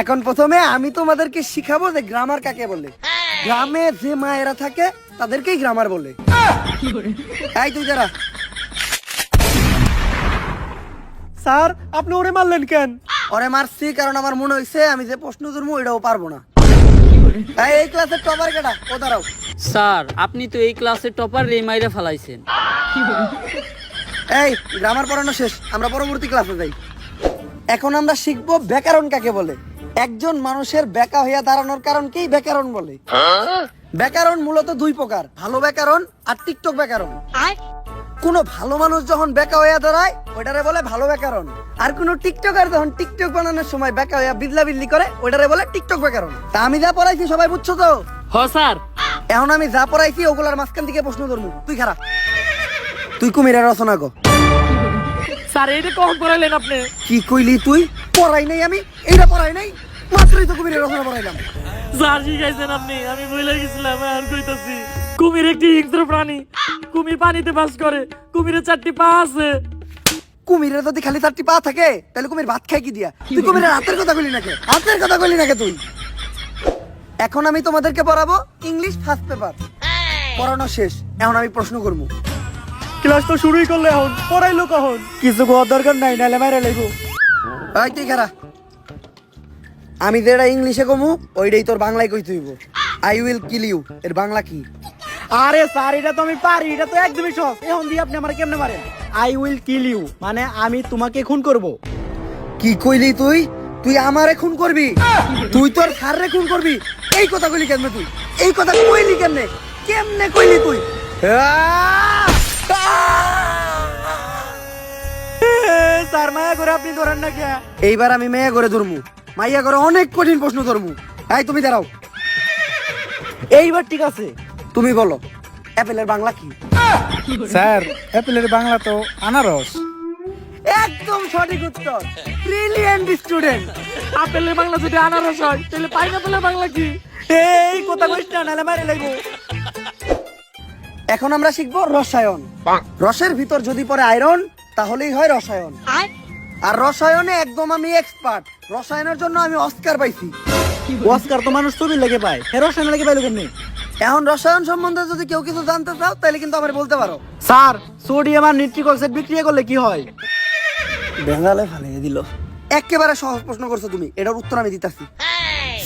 এখন প্রথমে আমি তোমাদেরকে শিখাবো যে গ্রামার কাকে বলে। গ্রামে যে মায়েরা থাকে তাদেরকেই গ্রামার বলে। এই তুই যারা। স্যার আপনি ওরে মারলেন কেন? ওরে মারছি কারণ আমার মনে হয়েছে আমি যে প্রশ্ন ধরবো এটাও পারব না। এই, এই ক্লাসের টপার কেটা ও দাঁড়াও। স্যার আপনি তো এই ক্লাসের টপার রে মাইরে ফেলাইছেন। এই গ্রামার পড়ানো শেষ আমরা পরবর্তী ক্লাসে যাই। এখন আমরা শিখব ব্যাকরণ কাকে বলে। একজন মানুষের বেকা হইয়া দাঁড়ানোর কারণকেই ব্যাকরণ বলে। ব্যাকরণ মূলত দুই প্রকার। ভালো ব্যাকরণ আর টিকটক ব্যাকরণ কোন ভালো মানুষ যখন বেকা হইয়া দাঁড়ায় ওইটারে বলে ভালো ব্যাকরণ আর কোন টিকটকার যখন টিকটক বানানোর সময় বেকা হইয়া বিদলা বিদলি করে ওইটারে বলে টিকটক ব্যাকরণ তা আমি যা পড়াইছি সবাই বুঝছ তো? হ স্যার। এখন আমি যা পড়াইছি ওগুলার মাঝখান থেকে প্রশ্ন ধরবো। তুই খারাপ। তুই কুমিরের রচনা গো স্যার এটা কখন করাইলেন আপনি? কি কইলি তুই? পড়াই নাই আমি এইটা পড়াই নাই মাত্রই তো কুমিরের রচনা পড়াইলাম। স্যার শিখাইছেন আপনি আমি ভুলে গেছিলাম আর কইতাছি। কুমির একটি হিংস্র প্রাণী কুমির পানিতে বাস করে কুমিরের চারটি পা আছে। কুমিরের যদি খালি চারটি পা থাকে তাহলে কুমির ভাত খাই কি দিয়া? তুই কুমিরের হাতের কথা বলি নাকি? হাতের কথা বলি নাকি তুই? এখন আমি তোমাদেরকে পড়াবো ইংলিশ ফার্স্ট পেপার পড়ানো শেষ এখন আমি প্রশ্ন করব। ক্লাস তো শুরুই করলে এখন পড়াইলো কখন? কিছু কোয়ার দরকার নাই নাহলে মাইরা লাগবো তুই খারা আমি যেটা ইংলিশে কমু ওইটাই তোর বাংলায় কই তুইব আই উইল কিল ইউ এর বাংলা কি? আরে স্যার এটা তো আমি পারি এটা তো একদমই সহজ। এখন দিয়ে আপনি আমার কেমনে মারেন? আই উইল কিল ইউ মানে আমি তোমাকে খুন করব। কি কইলি তুই? তুই আমারে খুন করবি? তুই তোর স্যাররে খুন করবি? এই কথা কইলি কেমনে তুই? এই কথা কইলি কেমনে? কেমনে কইলি তুই? আহ! স্যার মায়া করে আপনি ধরেন না কে এইবার আমি মেয়া করে ধরমু। মাইয়া করে অনেক কঠিন প্রশ্ন ধরমু। এই তুমি দাঁড়াও। এইবার ঠিক আছে। তুমি বলো অ্যাপেলের বাংলা কি? স্যার অ্যাপেলের বাংলা তো আনারস। একদম সঠিক উত্তর। ব্রিলিয়েন্ট স্টুডেন্ট আপেলের বাংলা যদি আনারস হয় তাহলে পাইনাপেলের বাংলা কি? এই কথা কইস না নাহলে মারে লাগবো এখন আমরা শিখব রসায়ন। রসের ভিতর যদি পড়ে আয়রন তাহলেই হয় রসায়ন। আর রসায়নে একদম আমি এক্সপার্ট রসায়নের জন্য আমি অস্কার পাইছি। অস্কার তো মানুষ ছবি লেগে পায়। হেরো সেনা লেগে পাইলো কেমনি? এখন রসায়ন সম্বন্ধে যদি কেউ কিছু জানতে চাও তাহলে কিন্তু আমার বলতে পারো। স্যার সোডিয়াম আর নিট্রিক অক্সাইড বিক্রিয়া করলে কি হয়? বেঙ্গালে ফালিয়ে দিল। একেবারে সহজ প্রশ্ন করছ তুমি। এটার উত্তর আমি দিতাছি।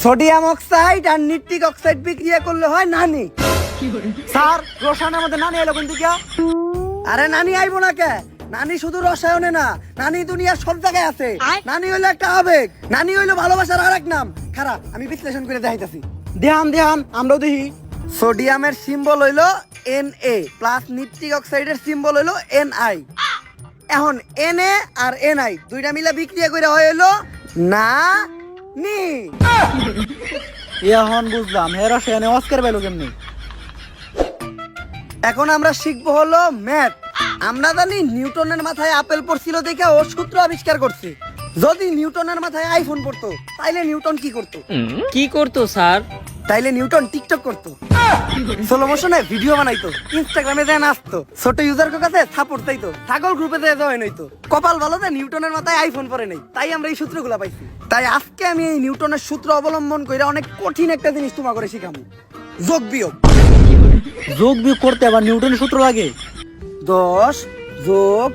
সোডিয়াম অক্সাইড আর নিট্রিক অক্সাইড বিক্রিয়া করলে হয় নানি। স্যার রসায়নের মধ্যে নানি এলো কিন্তু আরে নানি আইবো না কে? নানি শুধু রসায়নে না নানি দুনিয়ার সব জায়গায় আছে। নানি হইল একটা আবেগ নানি হইল ভালোবাসার আরেক নাম। খারাপ আমি বিশ্লেষণ করে দেখাইতাছি। ধ্যান ধ্যান আমরাও দেখি। সোডিয়ামের সিম্বল হইল এন এ প্লাস নিট্রিক অক্সাইডের সিম্বল হইল এন আই এখন এন এ আর এন আই দুইটা মিলে বিক্রিয়া করে হয় হইল না নি এখন বুঝলাম হে রসায়নে অস্কার পাইলো কেমনি? এখন আমরা শিখব হলো ম্যাথ আমরা জানি নিউটনের মাথায় আপেল পড়ছিল দেখে ও সূত্র আবিষ্কার করছে। যদি নিউটনের মাথায় আইফোন পড়তো তাইলে নিউটন কি করতো? কি করতো স্যার? তাইলে নিউটন টিকটক করতো। সোলো মোশনে ভিডিও বানাইতো ইনস্টাগ্রামে যায় নাচতো ছোট ইউজার কাছে সাপোর্ট চাইতো ছাগল গ্রুপে যায় জয়েন হইতো। কপাল ভালো যে নিউটনের মাথায় আইফোন পরে নেই তাই আমরা এই সূত্রগুলো পাইছি। তাই আজকে আমি এই নিউটনের সূত্র অবলম্বন করে অনেক কঠিন একটা জিনিস তোমা করে শিখামু। যোগ বিয়োগ। যোগ বিয়োগ করতে আবার নিউটনের সূত্র লাগে? দশ যোগ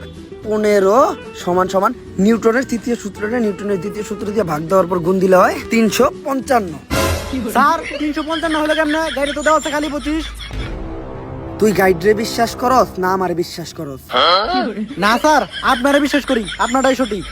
পনেরো সমান সমান নিউটনের তৃতীয় সূত্রটা নিউটনের দ্বিতীয় সূত্র দিয়ে ভাগ দেওয়ার পর গুণ দিলে হয় তিনশো পঞ্চান্ন। স্যার তিনশো পঞ্চান্ন হলে কেমন? গাড়ি তো দেওয়া আছে খালি পঁচিশ। তুই গাইডরে বিশ্বাস করস না আমার বিশ্বাস করস? না স্যার আপনারা বিশ্বাস করি আপনারটাই সঠিক।